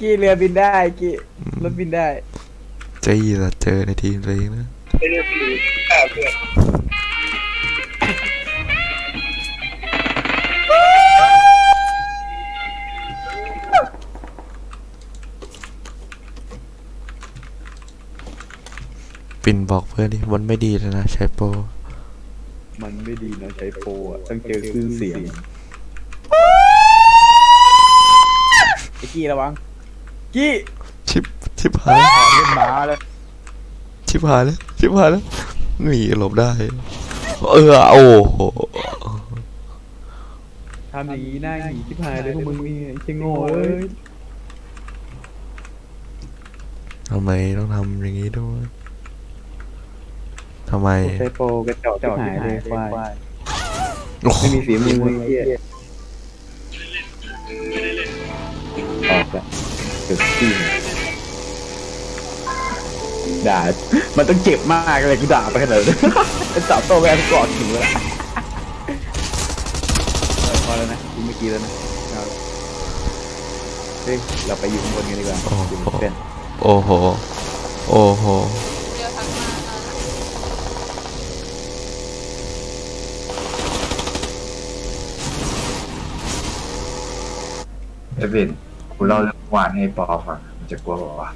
กี้เรือบินได้กี้รถบินได้จี้ละเจอในทีมตัวเองนะไม่ได้ผีฆ่าเพื่อนปินบอกเพื่อนดิมันไม่ดีแล้วนะใช้โปรมันไม่ดีนะใช้โปรอะต้องเจอคลื่นเสียง ไอ้กี้ระวัง กี้ชิบชิบหายเล่นหมาเลยชิบหายแล้วชิบหายแล้วหนีหลบได้ เออโอ้โหทำอย่างนี้หน้าหนีที่พายเลยพวกมึงนี่ไอ้เชงโง่เอ้ยทำไมต้องทำอย่างนี้ด้วยทำไมใช้โปรกระจอกหายเลยควายโอ้โหไม่มีฝีมือไอ้เหี้ย เกือบขี้ด่า มันต้องเจ็บมากเลยกูด่าไปขนาดนั้นเป็นสาวโตแวนกอดถึงแล้วพอแล้วนะกูเมื่อกี้แล้วนะเอาละเฮ้ยเราไปอยู่ข้างบนกันดีกว่าอยู่บนเป็นโอ้โห โอ้โหเดี๋ยวทักมาแล้วเอเวน กูเล่าเรื่องวานให้ปอฟังมันจะกลัวบอกว่า